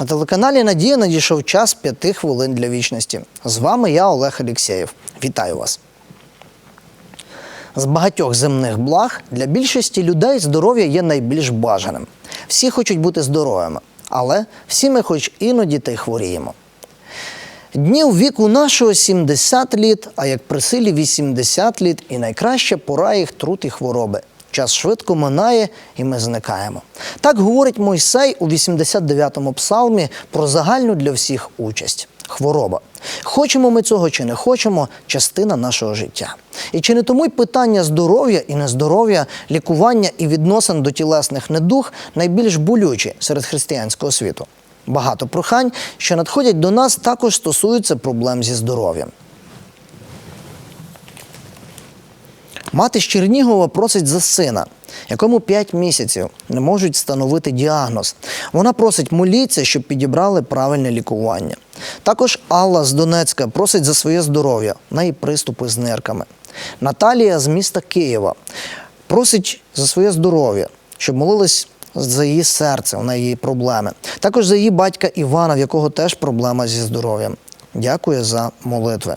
На телеканалі Надія надійшов час п'яти хвилин для вічності. З вами я, Олег Алєксєєв. Вітаю вас. З багатьох земних благ для більшості людей здоров'я є найбільш бажаним. Всі хочуть бути здоровими, але всі ми хоч іноді та й хворіємо. Днів віку нашого 70 літ, а як при силі 80 літ, і найкраща пора їх труд і хвороби. Час швидко минає, і ми зникаємо. Так говорить Мойсей у 89-му псалмі про загальну для всіх участь хвороба. Хочемо ми цього чи не хочемо, частина нашого життя. І чи не тому й питання здоров'я і нездоров'я, лікування і відносин до тілесних недуг найбільш болючі серед християнського світу? Багато прохань, що надходять до нас, також стосуються проблем зі здоров'ям. Мати з Чернігова просить за сина, якому 5 місяців не можуть встановити діагноз. Вона просить моліться, щоб підібрали правильне лікування. Також Алла з Донецька просить за своє здоров'я, в неї приступи з нирками. Наталія з міста Києва просить за своє здоров'я, щоб молились за її серце, у неї проблеми. Також за її батька Івана, в якого теж проблема зі здоров'ям. Дякую за молитви.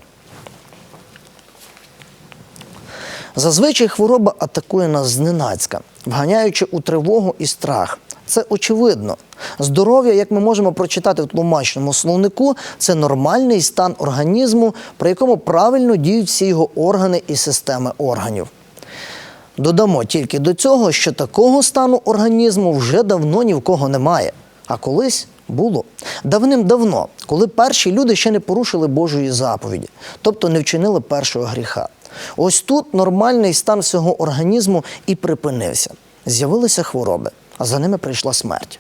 Зазвичай хвороба атакує нас зненацька, вганяючи у тривогу і страх. Це очевидно. Здоров'я, як ми можемо прочитати в тлумачному словнику, це нормальний стан організму, при якому правильно діють всі його органи і системи органів. Додамо тільки до цього, що такого стану організму вже давно ні в кого немає. А колись було давним-давно, коли перші люди ще не порушили Божої заповіді, тобто не вчинили першого гріха. Ось тут нормальний стан всього організму і припинився. З'явилися хвороби, а за ними прийшла смерть.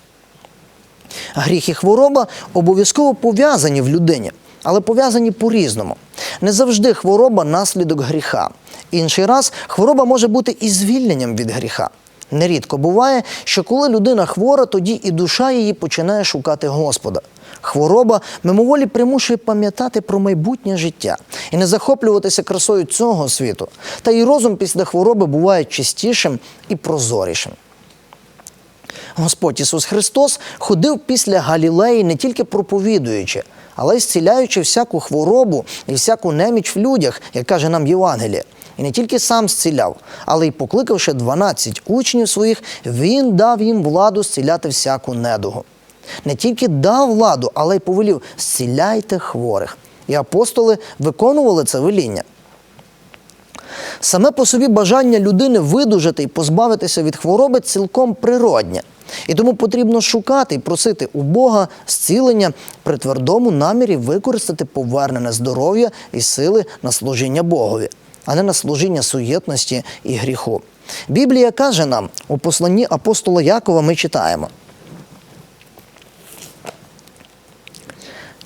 Гріх і хвороба обов'язково пов'язані в людині, але пов'язані по-різному. Не завжди хвороба наслідок гріха. Інший раз хвороба може бути і звільненням від гріха. Нерідко буває, що коли людина хвора, тоді і душа її починає шукати Господа. Хвороба мимоволі примушує пам'ятати про майбутнє життя і не захоплюватися красою цього світу. Та й розум після хвороби буває чистішим і прозорішим. Господь Ісус Христос ходив після Галілеї не тільки проповідуючи, але й зціляючи всяку хворобу і всяку неміч в людях, як каже нам Євангеліє. І не тільки сам зціляв, але й покликавши 12 учнів своїх, він дав їм владу зціляти всяку недугу. Не тільки дав владу, але й повелів зціляйте хворих. І апостоли виконували це веління. Саме по собі бажання людини видужати і позбавитися від хвороби цілком природнє. І тому потрібно шукати і просити у Бога зцілення при твердому намірі використати повернене здоров'я і сили на служіння Богові, а не на служіння суєтності і гріху. Біблія каже нам у посланні апостола Якова ми читаємо.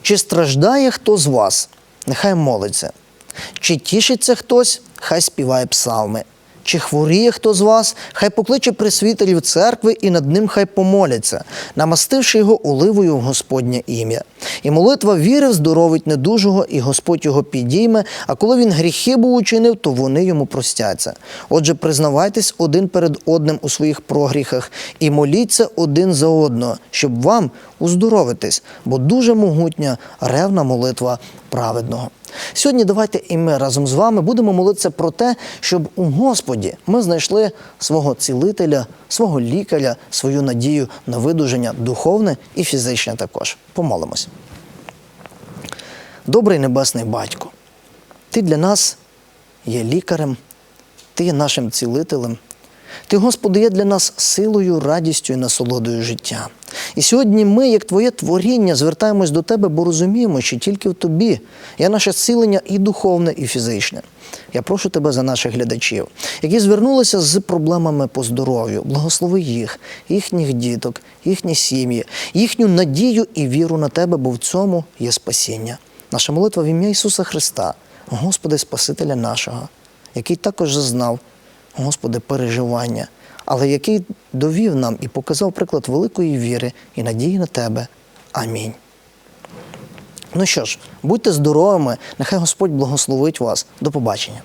Чи страждає хто з вас? Нехай молиться. Чи тішиться хтось, хай співає псалми. Чи хворіє хто з вас, хай покличе присвітерів церкви і над ним хай помоляться, намастивши його оливою в Господнє ім'я. І молитва віри здоровить недужого, і Господь його підійме, а коли він гріхи був учинив, то вони йому простяться. Отже, признавайтесь один перед одним у своїх прогріхах і моліться один за одного, щоб вам уздоровитись, бо дуже могутня ревна молитва праведного. Сьогодні давайте і ми разом з вами будемо молитися про те, щоб у Господі ми знайшли свого цілителя, свого лікаря, свою надію на видуження духовне і фізичне також. Помолимось. Добрий небесний батько, ти для нас є лікарем, ти є нашим цілителем. Ти, Господи, є для нас силою, радістю і насолодою життя. І сьогодні ми, як Твоє творіння, звертаємось до Тебе, бо розуміємо, що тільки в Тобі є наше зцілення і духовне, і фізичне. Я прошу Тебе за наших глядачів, які звернулися з проблемами по здоров'ю. Благослови їх, їхніх діток, їхні сім'ї, їхню надію і віру на Тебе, бо в цьому є спасіння. Наша молитва в ім'я Ісуса Христа, Господи Спасителя нашого, який також зазнав. Господи, переживання, але який довів нам і показав приклад великої віри і надії на Тебе. Амінь. Ну що ж, будьте здоровими, нехай Господь благословить вас. До побачення.